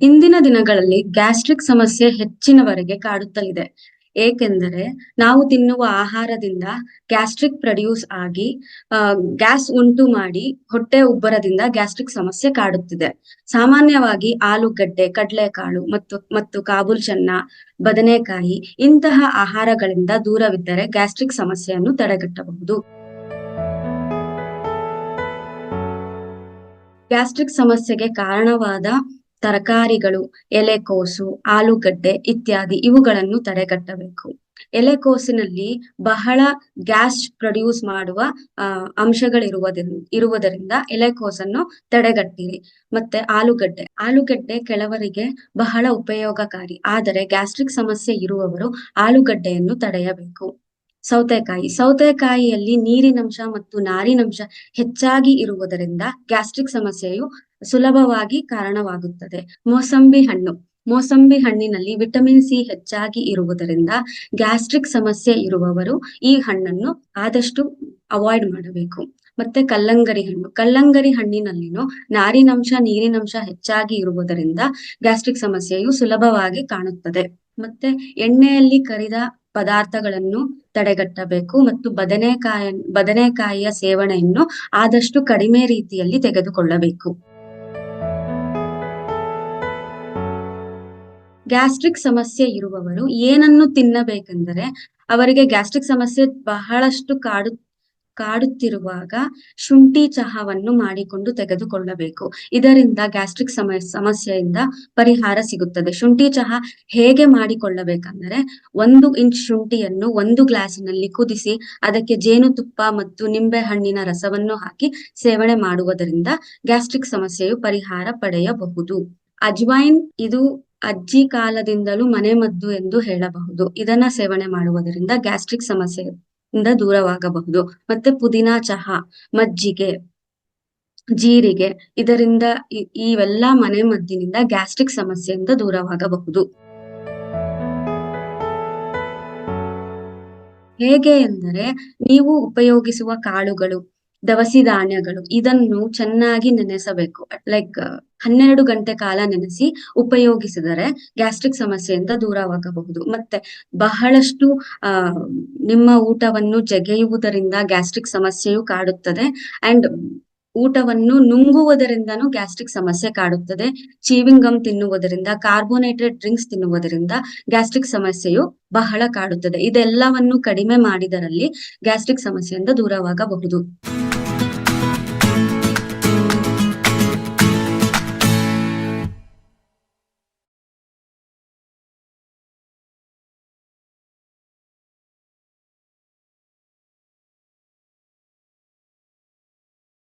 ಇಂದಿನ ದಿನಗಳಲ್ಲಿ ಗ್ಯಾಸ್ಟ್ರಿಕ್ ಸಮಸ್ಯೆ ಹೆಚ್ಚಿನವರೆಗೆ ಕಾಡುತ್ತಲಿದೆ. ಏಕೆಂದರೆ ನಾವು ತಿನ್ನುವ ಆಹಾರದಿಂದ ಗ್ಯಾಸ್ಟ್ರಿಕ್ ಪ್ರೊಡ್ಯೂಸ್ ಆಗಿ ಗ್ಯಾಸ್ ಉಂಟು ಮಾಡಿ ಹೊಟ್ಟೆ ಉಬ್ಬರದಿಂದ ಗ್ಯಾಸ್ಟ್ರಿಕ್ ಸಮಸ್ಯೆ ಕಾಡುತ್ತಿದೆ. ಸಾಮಾನ್ಯವಾಗಿ ಆಲೂಗಡ್ಡೆ, ಕಡಲೆಕಾಳು ಮತ್ತು ಮತ್ತು ಕಾಬೂಲ್ ಚೆನ್ನ, ಬದನೆಕಾಯಿ ಇಂತಹ ಆಹಾರಗಳಿಂದ ದೂರವಿದ್ದರೆ ಗ್ಯಾಸ್ಟ್ರಿಕ್ ಸಮಸ್ಯೆಯನ್ನು ತಡೆಗಟ್ಟಬಹುದು. ಗ್ಯಾಸ್ಟ್ರಿಕ್ ಸಮಸ್ಯೆಗೆ ಕಾರಣವಾದ ತರಕಾರಿಗಳು ಎಲೆಕೋಸು ಆಲೂಗಡ್ಡೆ ಇತ್ಯಾದಿ ಇವುಗಳನ್ನು ತಡೆಗಟ್ಟಬೇಕು. ಎಲೆಕೋಸಿನಲ್ಲಿ ಬಹಳ ಗ್ಯಾಸ್ ಪ್ರೊಡ್ಯೂಸ್ ಮಾಡುವ ಅಹ್ ಅಂಶಗಳಿರುವುದರಿಂದ ಇರುವುದರಿಂದ ಎಲೆಕೋಸನ್ನು ತಡೆಗಟ್ಟಿರಿ. ಮತ್ತೆ ಆಲೂಗಡ್ಡೆ. ಆಲೂಗಡ್ಡೆ ಕೆಲವರಿಗೆ ಬಹಳ ಉಪಯೋಗಕಾರಿ. ಆದರೆ ಗ್ಯಾಸ್ಟ್ರಿಕ್ ಸಮಸ್ಯೆ ಇರುವವರು ಆಲೂಗಡ್ಡೆಯನ್ನು ತಡೆಯಬೇಕು. ಸೌತೆಕಾಯಿ. ಸೌತೆಕಾಯಿಯಲ್ಲಿ ನೀರಿನಂಶ ಮತ್ತು ನಾರಿನಂಶ ಹೆಚ್ಚಾಗಿ ಇರುವುದರಿಂದ ಗ್ಯಾಸ್ಟ್ರಿಕ್ ಸಮಸ್ಯೆಯು ಸುಲಭವಾಗಿ ಕಾರಣವಾಗುತ್ತದೆ. ಮೋಸಂಬಿ ಹಣ್ಣು. ಮೋಸಂಬಿ ಹಣ್ಣಿನಲ್ಲಿ ವಿಟಮಿನ್ ಸಿ ಹೆಚ್ಚಾಗಿ ಇರುವುದರಿಂದ ಗ್ಯಾಸ್ಟ್ರಿಕ್ ಸಮಸ್ಯೆ ಇರುವವರು ಈ ಹಣ್ಣನ್ನು ಆದಷ್ಟು ಅವಾಯ್ಡ್ ಮಾಡಬೇಕು. ಮತ್ತೆ ಕಲ್ಲಂಗರಿ ಹಣ್ಣು. ಕಲ್ಲಂಗರಿ ಹಣ್ಣಿನಲ್ಲಿನೂ ನಾರಿನಂಶ, ನೀರಿನಂಶ ಹೆಚ್ಚಾಗಿ ಇರುವುದರಿಂದ ಗ್ಯಾಸ್ಟ್ರಿಕ್ ಸಮಸ್ಯೆಯು ಸುಲಭವಾಗಿ ಕಾಣುತ್ತದೆ. ಮತ್ತೆ ಎಣ್ಣೆಯಲ್ಲಿ ಕರಿದ ಪದಾರ್ಥಗಳನ್ನು ತಡೆಗಟ್ಟಬೇಕು ಮತ್ತು ಬದನೆಕಾಯ, ಬದನೆಕಾಯಿಯ ಸೇವನೆಯನ್ನು ಆದಷ್ಟು ಕಡಿಮೆ ರೀತಿಯಲ್ಲಿ ತೆಗೆದುಕೊಳ್ಳಬೇಕು. ಗ್ಯಾಸ್ಟ್ರಿಕ್ ಸಮಸ್ಯೆ ಇರುವವರು ಏನನ್ನು ತಿನ್ನಬೇಕೆಂದರೆ ಅವರಿಗೆ ಗ್ಯಾಸ್ಟ್ರಿಕ್ ಸಮಸ್ಯೆ ಬಹಳಷ್ಟು ಕಾಡು, ಕಾಡುತ್ತಿರುವಾಗ ಶುಂಠಿ ಚಹಾವನ್ನು ಮಾಡಿಕೊಂಡು ತೆಗೆದುಕೊಳ್ಳಬೇಕು. ಇದರಿಂದ ಗ್ಯಾಸ್ಟ್ರಿಕ್ ಸಮ ಸಮಸ್ಯೆಯಿಂದ ಪರಿಹಾರ ಸಿಗುತ್ತದೆ. ಶುಂಠಿ ಚಹಾ ಹೇಗೆ ಮಾಡಿಕೊಳ್ಳಬೇಕಂದರೆ ಒಂದು ಇಂಚ್ ಶುಂಠಿಯನ್ನು ಒಂದು ಗ್ಲಾಸಿನಲ್ಲಿ ಕುದಿಸಿ ಅದಕ್ಕೆ ಜೇನುತುಪ್ಪ ಮತ್ತು ನಿಂಬೆ ಹಣ್ಣಿನ ರಸವನ್ನು ಹಾಕಿ ಸೇವನೆ ಮಾಡುವುದರಿಂದ ಗ್ಯಾಸ್ಟ್ರಿಕ್ ಸಮಸ್ಯೆಯು ಪರಿಹಾರ ಪಡೆಯಬಹುದು. ಅಜ್ವೈನ್ ಇದು ಅಜ್ಜಿ ಕಾಲದಿಂದಲೂ ಮನೆಮದ್ದು ಎಂದು ಹೇಳಬಹುದು. ಇದನ್ನ ಸೇವನೆ ಮಾಡುವುದರಿಂದ ಗ್ಯಾಸ್ಟ್ರಿಕ್ ಸಮಸ್ಯೆಯಿಂದ ದೂರವಾಗಬಹುದು. ಮತ್ತೆ ಪುದೀನಾ ಚಹಾ, ಮಜ್ಜಿಗೆ, ಜೀರಿಗೆ ಇದರಿಂದ ಇವೆಲ್ಲ ಮನೆ ಮದ್ದಿನಿಂದ ಗ್ಯಾಸ್ಟ್ರಿಕ್ ಸಮಸ್ಯೆಯಿಂದ ದೂರವಾಗಬಹುದು. ಹೇಗೆ ಎಂದರೆ, ನೀವು ಉಪಯೋಗಿಸುವ ಕಾಳುಗಳು ದವಸಿ ಧಾನ್ಯಗಳು ಇದನ್ನು ಚೆನ್ನಾಗಿ ನೆನೆಸಬೇಕು. ಲೈಕ್ ಹನ್ನೆರಡು ಗಂಟೆ ಕಾಲ ನೆನೆಸಿ ಉಪಯೋಗಿಸಿದರೆ ಗ್ಯಾಸ್ಟ್ರಿಕ್ ಸಮಸ್ಯೆಯಿಂದ ದೂರವಾಗಬಹುದು. ಮತ್ತೆ ಬಹಳಷ್ಟು, ಆ, ನಿಮ್ಮ ಊಟವನ್ನು ಜಗೆಯುವುದರಿಂದ ಗ್ಯಾಸ್ಟ್ರಿಕ್ ಸಮಸ್ಯೆಯು ಕಾಡುತ್ತದೆ. ಅಂಡ್ ಊಟವನ್ನು ನುಂಗುವುದರಿಂದನೂ ಗ್ಯಾಸ್ಟ್ರಿಕ್ ಸಮಸ್ಯೆ ಕಾಡುತ್ತದೆ. ಚೀವಿಂಗ್ ಗಮ್ ತಿನ್ನುವುದರಿಂದ ಕಾರ್ಬೋನೇಟೆಡ್ ಡ್ರಿಂಕ್ಸ್ ತಿನ್ನುವುದರಿಂದ ಗ್ಯಾಸ್ಟ್ರಿಕ್ ಸಮಸ್ಯೆಯು ಬಹಳ ಕಾಡುತ್ತದೆ. ಇದೆಲ್ಲವನ್ನು ಕಡಿಮೆ ಮಾಡಿದರಲ್ಲಿ ಗ್ಯಾಸ್ಟ್ರಿಕ್ ಸಮಸ್ಯೆಯಿಂದ ದೂರವಾಗಬಹುದು.